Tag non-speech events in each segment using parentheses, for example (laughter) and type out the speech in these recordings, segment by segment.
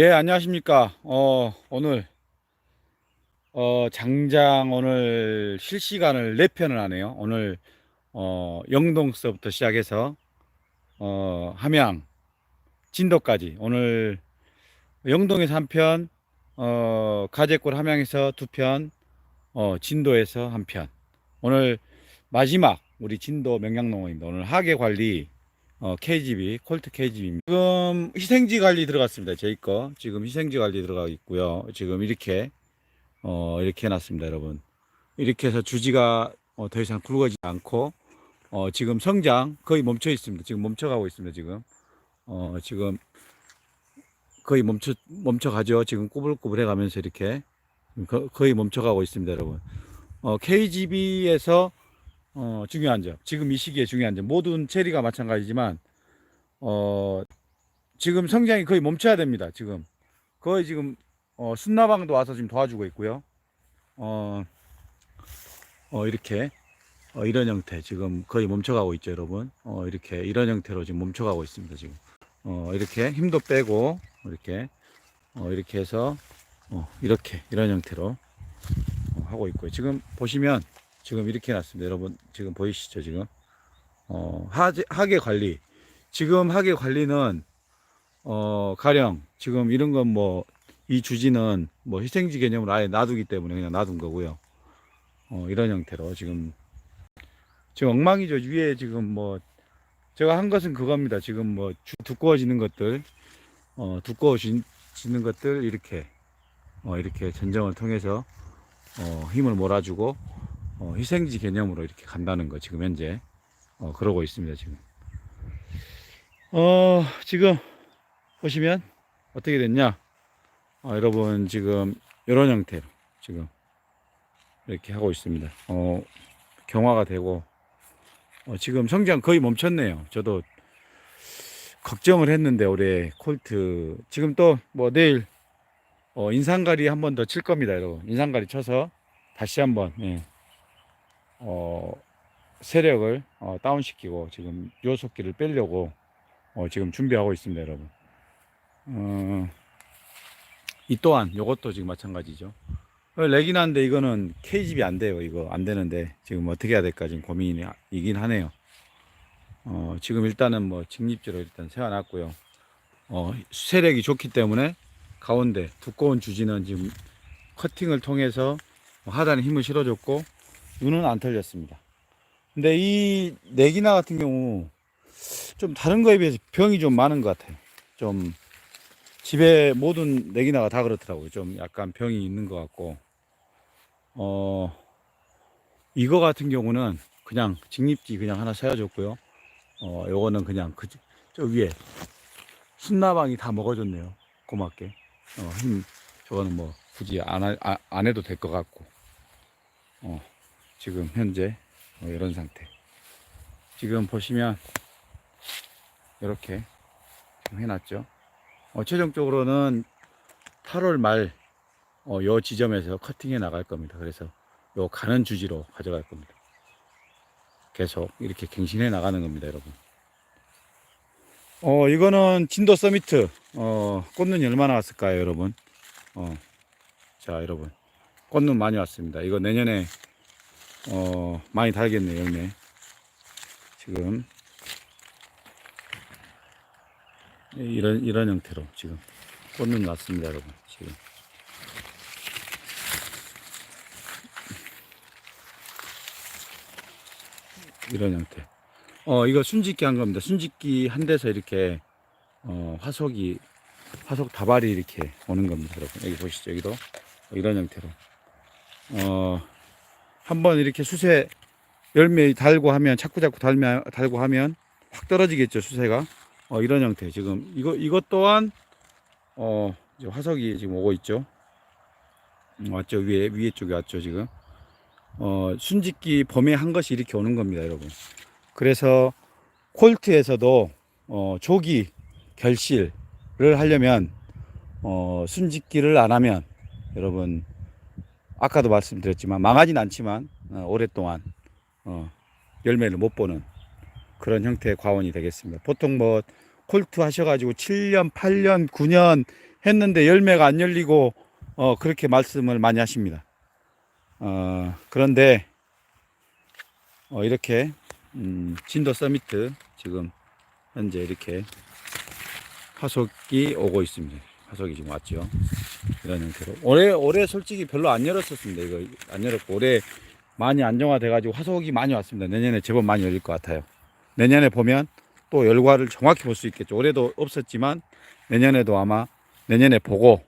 예, 안녕하십니까. 어, 오늘, 어, 장장 오늘 실시간을 4편을 하네요. 오늘, 어, 영동서부터 시작해서, 어, 함양, 진도까지. 오늘 영동에서 한 편, 어, 가재골 함양에서 두 편, 어, 진도에서 한 편. 오늘 마지막 우리 진도 명량농원입니다. 오늘 하계 관리, 어, KGB, 콜트 KGB입니다. 지금 희생지 관리 들어갔습니다. 저희 거. 지금 희생지 관리 들어가 있고요. 지금 이렇게, 어, 이렇게 해놨습니다, 여러분. 이렇게 해서 주지가 어, 더 이상 굵어지지 않고, 어, 지금 성장 거의 멈춰 있습니다. 지금 멈춰가고 있습니다, 지금. 어, 지금 거의 멈춰, 멈춰가죠. 지금 꾸불꾸불 해가면서 이렇게. 거, 거의 멈춰가고 있습니다, 여러분. 어, KGB에서 어, 중요한 점. 지금 이 시기에 중요한 점. 모든 체리가 마찬가지지만, 어, 지금 성장이 거의 멈춰야 됩니다. 지금. 거의 지금, 어, 순나방도 와서 지금 도와주고 있고요. 어, 어, 이렇게, 어, 이런 형태. 지금 거의 멈춰가고 있죠, 여러분. 어, 이렇게, 이런 형태로 지금 멈춰가고 있습니다, 지금. 어, 이렇게 힘도 빼고, 이렇게, 어, 이렇게 해서, 어, 이렇게, 이런 형태로 어, 하고 있고요. 지금 보시면, 지금 이렇게 놨습니다. 여러분 지금 보이시죠 지금 어, 하계, 하계 관리 지금 하계 관리는 어, 가령 지금 이런 건 뭐 이 주지는 뭐 희생지 개념으로 아예 놔두기 때문에 그냥 놔둔 거고요. 어, 이런 형태로 지금 지금 엉망이죠. 위에 지금 뭐 제가 한 것은 그겁니다. 지금 뭐 주- 두꺼워지는 것들 어, 두꺼워지는 것들 이렇게 어, 이렇게 전정을 통해서 어, 힘을 몰아주고 어, 희생지 개념으로 이렇게 간다는 거 지금 현재 어, 그러고 있습니다 지금. 어 지금 보시면 어떻게 됐냐? 어, 여러분 지금 이런 형태로 지금 이렇게 하고 있습니다. 어 경화가 되고 어, 지금 성장 거의 멈췄네요. 저도 걱정을 했는데 올해 콜트. 지금 또 뭐 내일 어, 인상가리 한 번 더 칠 겁니다 여러분. 인상가리 쳐서 다시 한번 예. 어, 세력을 어, 다운시키고 지금 요속기를 빼려고 어, 지금 준비하고 있습니다, 여러분. 어, 이 또한 이것도 지금 마찬가지죠. 어, 레긴 한데 이거는 K집이 안 돼요. 이거 안 되는데 지금 어떻게 해야 될까 지금 고민이긴 하네요. 어, 지금 일단은 뭐 직립지로 일단 세워놨고요. 어, 세력이 좋기 때문에 가운데 두꺼운 주지는 지금 커팅을 통해서 하단에 힘을 실어줬고 눈은 안 털렸습니다. 근데 이 내기나 같은 경우 좀 다른 거에 비해서 병이 좀 많은 것 같아요. 좀 집에 모든 내기나가 다 그렇더라고요. 좀 약간 병이 있는 것 같고 어 이거 같은 경우는 그냥 직립지 그냥 하나 세워줬고요. 어 요거는 그냥 그 저 위에 순나방이 다 먹어줬네요. 고맙게. 어, 힘 저거는 뭐 굳이 안, 하- 아, 안 해도 될 것 같고 어. 지금 현재 어, 이런 상태. 지금 보시면 이렇게 해놨죠. 어, 최종적으로는 8월 말, 어, 요 지점에서 커팅해 나갈 겁니다. 그래서 요 가는 주지로 가져갈 겁니다. 계속 이렇게 갱신해 나가는 겁니다, 여러분. 어, 이거는 진도 서미트, 어, 꽃눈이 얼마나 왔을까요, 여러분? 어, 자, 여러분. 꽃눈 많이 왔습니다. 이거 내년에 어, 많이 달겠네요, 열매. 지금. 이런, 이런 형태로 지금. 꽃눈 났습니다, 여러분. 지금. 이런 형태. 어, 이거 순짓기 한 겁니다. 순짓기 한 데서 이렇게, 어, 화석이, 화석 다발이 이렇게 오는 겁니다, 여러분. 여기 보시죠, 여기도. 이런 형태로. 어, 한번 이렇게 수세 열매 달고 하면 자꾸 자꾸 달면 달고 하면 확 떨어지겠죠 수세가. 어, 이런 형태. 지금 이거 이것 또한 어 화석이 지금 오고 있죠. 음, 왔죠. 위에 위에 쪽에 왔죠 지금. 어 순짓기 범에 한 것이 이렇게 오는 겁니다 여러분. 그래서 콜트에서도 어 조기 결실을 하려면 어 순짓기를 안 하면 여러분 아까도 말씀드렸지만 망하진 않지만 어, 오랫동안 어, 열매를 못 보는 그런 형태의 과원이 되겠습니다. 보통 뭐 콜트 하셔가지고 7년, 8년, 9년 했는데 열매가 안 열리고 어, 그렇게 말씀을 많이 하십니다. 어, 그런데 어, 이렇게 음, 진도 서미트 지금 현재 이렇게 화석이 오고 있습니다. 화석이 지금 왔죠. 이런 형태로. 올해, 올해 솔직히 별로 안 열었었습니다. 이거 안 열었고, 올해 많이 안정화돼가지고 화석이 많이 왔습니다. 내년에 제법 많이 열릴 것 같아요. 내년에 보면 또 열과를 정확히 볼 수 있겠죠. 올해도 없었지만 내년에도 아마 내년에 보고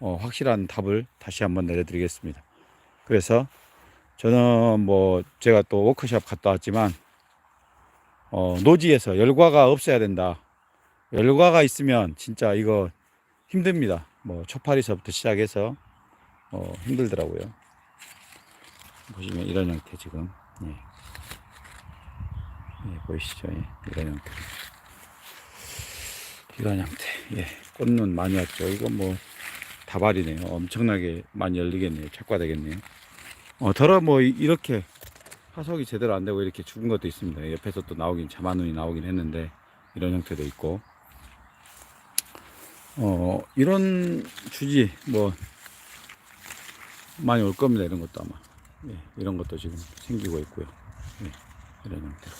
어, 확실한 답을 다시 한번 내려드리겠습니다. 그래서 저는 뭐 제가 또 워크숍 갔다 왔지만 어, 노지에서 열과가 없어야 된다. 열과가 있으면 진짜 이거 힘듭니다. 뭐 초파리서부터 시작해서 어, 힘들더라고요. 보시면 이런 형태 지금 예. 예, 보이시죠? 예, 이런 형태. 이런 형태. 예, 꽃눈 많이 왔죠. 이거 뭐 다발이네요. 엄청나게 많이 열리겠네요. 착과되겠네요. 어, 더러 뭐 이- 이렇게 화석이 제대로 안 되고 이렇게 죽은 것도 있습니다. 옆에서 또 나오긴 자만운이 나오긴 했는데 이런 형태도 있고 어 이런 주지 뭐 많이 올 겁니다. 이런 것도 아마 예, 이런 것도 지금 생기고 있고요. 예, 이런 형태로.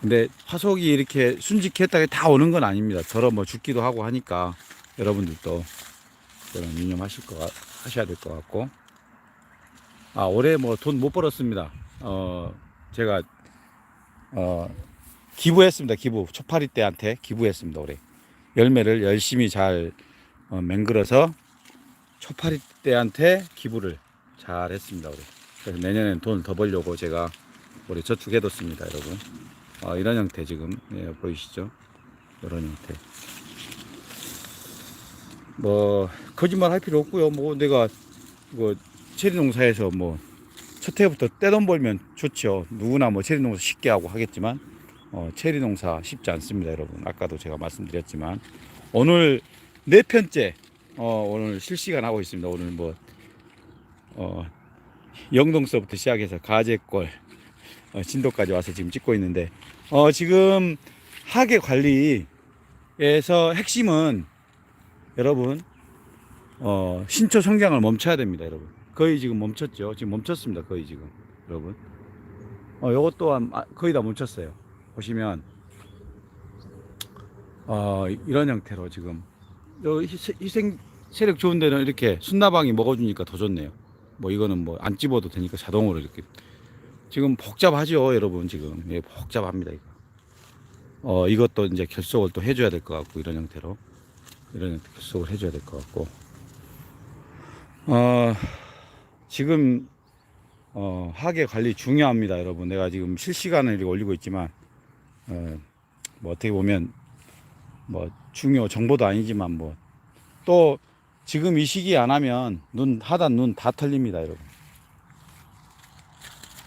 근데 화석이 이렇게 순직했다가 다 오는 건 아닙니다. 저러 뭐 죽기도 하고 하니까 여러분들도 그런 유념하실 거 같- 하셔야 될 것 같고 아 올해 뭐 돈 못 벌었습니다. 어 제가 어 기부했습니다. 기부 초파리 때한테 기부했습니다. 올해 열매를 열심히 잘 어, 맹글어서 초파리 때한테 기부를 잘 했습니다. 올해 그래서 내년엔 돈을 더 벌려고 제가 올해 저축해뒀습니다, 여러분. 어, 이런 형태 지금 예, 보이시죠? 이런 형태. 뭐 거짓말 할 필요 없고요. 뭐 내가 뭐 체리 농사에서 뭐 첫 해부터 떼돈 벌면 좋죠. 누구나 뭐 체리 농사 쉽게 하고 하겠지만 어, 체리 농사 쉽지 않습니다, 여러분. 아까도 제가 말씀드렸지만 오늘 네 편째 어, 오늘 실시간 하고 있습니다. 오늘 뭐 어, 영동서부터 시작해서 가재골 어, 진도까지 와서 지금 찍고 있는데 어, 지금 하계 관리에서 핵심은 여러분 어, 신초 성장을 멈춰야 됩니다, 여러분. 거의 지금 멈췄죠. 지금 멈췄습니다, 거의 지금, 여러분. 어, 요것 또한 아, 거의 다 멈췄어요. 보시면 어, 이런 형태로 지금 희생 세력 좋은 데는 이렇게 순나방이 먹어주니까 더 좋네요. 뭐 이거는 뭐 안 집어도 되니까 자동으로 이렇게 지금 복잡하죠, 여러분 지금 예, 복잡합니다 이거. 어 이것도 이제 결속을 또 해줘야 될 것 같고 이런 형태로 이런 형태 결속을 해줘야 될 것 같고 어 지금 어 하계 관리 중요합니다, 여러분. 내가 지금 실시간을 올리고 있지만 어, 뭐 어떻게 보면 뭐 중요 정보도 아니지만 뭐 또 지금 이 시기에 안 하면 눈 하단 눈 다 털립니다, 여러분.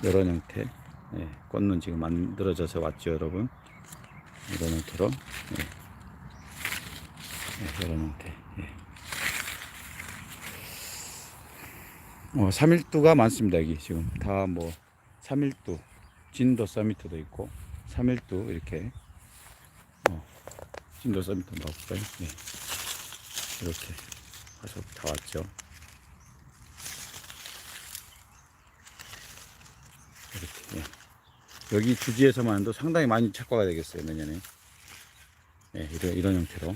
이런 형태. 예, 꽃눈 지금 만들어져서 왔죠, 여러분. 이런 형태로. 예. 예, 이런 형태. 예. 어, 3일두가 많습니다, 여기 지금. 다 뭐, 3일두. 진도 서미트도 있고, 3일두 이렇게. 어, 진도 서미트 나올까요? 네. 이렇게 화석 다 왔죠. 이렇게. 예. 여기 주지에서만 해도 상당히 많이 착과가 되겠어요, 내년에. 예, 이런, 이런 형태로.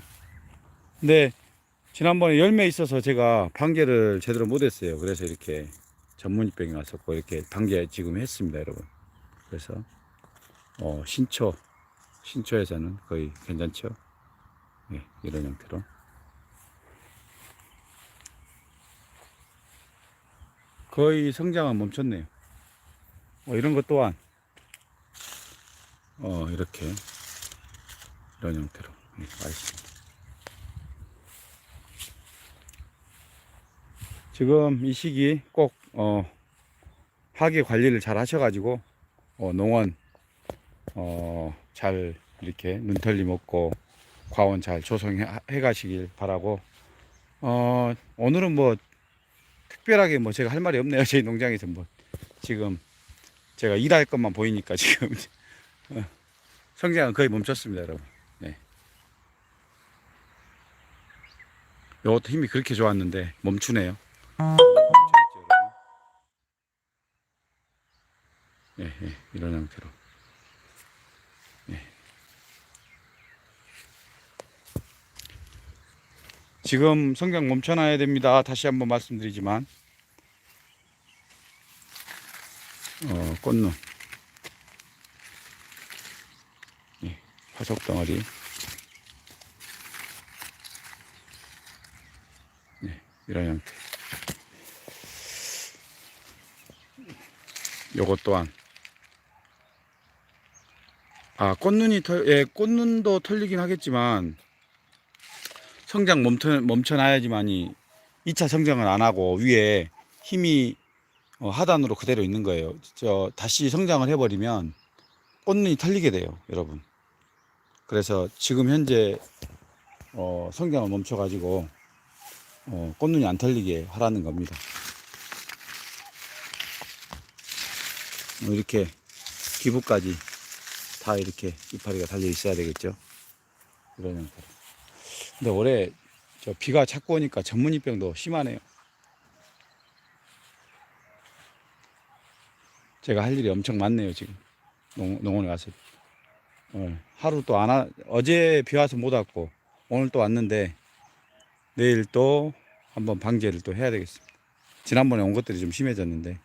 근데 지난번에 열매 있어서 제가 방제를 제대로 못했어요. 그래서 이렇게 전문입병이 왔었고 이렇게 방제 지금 했습니다, 여러분. 그래서 어, 신초 신초에서는 거의 괜찮죠. 예, 이런 형태로. 거의 성장은 멈췄네요. 어, 이런 것 또한 어, 이렇게 이런 형태로 예, 와 있습니다. 지금 이 시기 꼭 어, 하계 관리를 잘 하셔가지고 어, 농원 어, 잘 이렇게 눈털리 먹고 과원 잘 조성해 해 가시길 바라고 어, 오늘은 뭐 특별하게 뭐 제가 할 말이 없네요 (laughs) 저희 농장에서 뭐 지금 제가 일할 것만 보이니까 (laughs) 지금 어, 성장은 거의 멈췄습니다 여러분 네. 요것도 힘이 그렇게 좋았는데 멈추네요. 예, 예, 이런 형태로. 지금 성장 멈춰놔야 됩니다. 다시 한번 말씀드리지만, 어, 꽃눈, 예, 화석 덩어리, 네, 이런 형태. 요것 또한 아 꽃눈이 털, 예, 꽃눈도 털리긴 하겠지만 성장 멈춰 멈춰놔야지만이 2차 성장을 안 하고 위에 힘이 어, 하단으로 그대로 있는 거예요. 저 다시 성장을 해버리면 꽃눈이 털리게 돼요, 여러분. 그래서 지금 현재 어, 성장을 멈춰가지고 어, 꽃눈이 안 털리게 하라는 겁니다. 뭐 이렇게 기부까지 다 이렇게 이파리가 달려 있어야 되겠죠. 이런 형태로. 근데 올해 저 비가 자꾸 오니까 전문이병도 심하네요. 제가 할 일이 엄청 많네요, 지금. 농, 농원에 가서. 오늘 하루 또 안 와, 어제 비 와서 못 왔고, 오늘 또 왔는데, 내일 또 한번 방제를 또 해야 되겠습니다. 지난번에 온 것들이 좀 심해졌는데,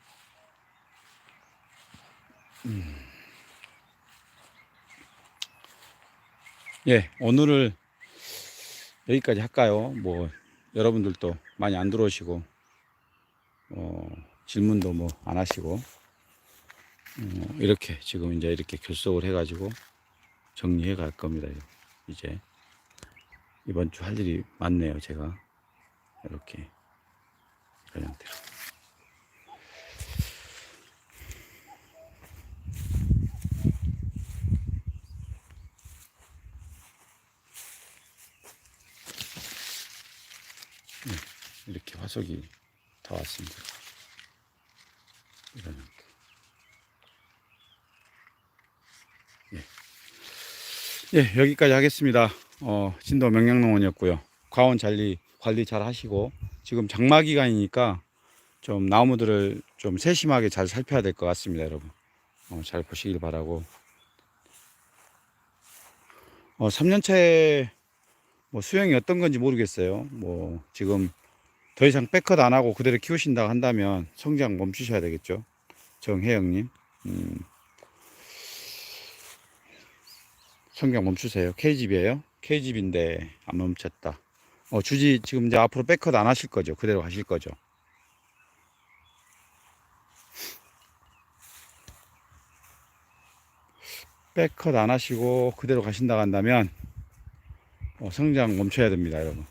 예, 오늘을 여기까지 할까요? 뭐, 여러분들도 많이 안 들어오시고, 어, 질문도 뭐 안 하시고, 어, 이렇게 지금 이제 이렇게 결속을 해가지고 정리해 갈 겁니다. 이제. 이번 주 할 일이 많네요, 제가. 이렇게. 이런 형태로. 화석이 다 왔습니다. 이런 형태. 예. 예, 여기까지 하겠습니다. 어, 진도 명량농원이었고요. 과원 관리, 관리 잘 하시고, 지금 장마 기간이니까 좀 나무들을 좀 세심하게 잘 살펴야 될 것 같습니다, 여러분. 어, 잘 보시길 바라고. 어, 3년차에 뭐 수영이 어떤 건지 모르겠어요. 뭐, 지금 더 이상 백컷 안 하고 그대로 키우신다고 한다면 성장 멈추셔야 되겠죠. 정혜영님. 음. 성장 멈추세요. K집이에요. K집인데 안 멈췄다. 어, 주지 지금 이제 앞으로 백컷 안 하실 거죠. 그대로 가실 거죠. 백컷 안 하시고 그대로 가신다 한다면 어, 성장 멈춰야 됩니다, 여러분.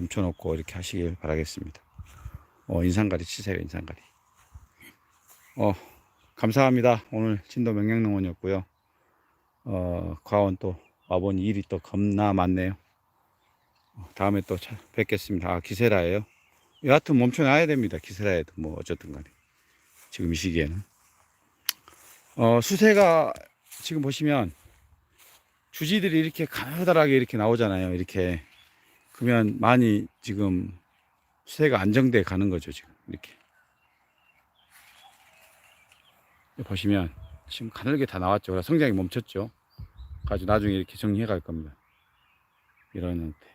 멈춰놓고 이렇게 하시길 바라겠습니다. 어, 인상가리 치세요, 인상가리. 어, 감사합니다. 오늘 진도 명량농원이었고요. 어, 과원 또 와보니 일이 또 겁나 많네요. 어, 다음에 또 차- 뵙겠습니다. 아, 기세라예요. 여하튼 멈춰놔야 됩니다. 기세라에도 뭐 어쨌든 간에. 지금 이 시기에는. 어, 수세가 지금 보시면 주지들이 이렇게 가느다랗게 이렇게 나오잖아요. 이렇게. 그러면 많이 지금 수세가 안정돼 가는 거죠. 지금 이렇게. 보시면 지금 가늘게 다 나왔죠. 그래서 성장이 멈췄죠. 가지고 나중에 이렇게 정리해 갈 겁니다. 이런 형태.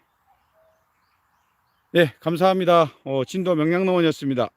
예, 감사합니다. 어, 진도 명량농원이었습니다.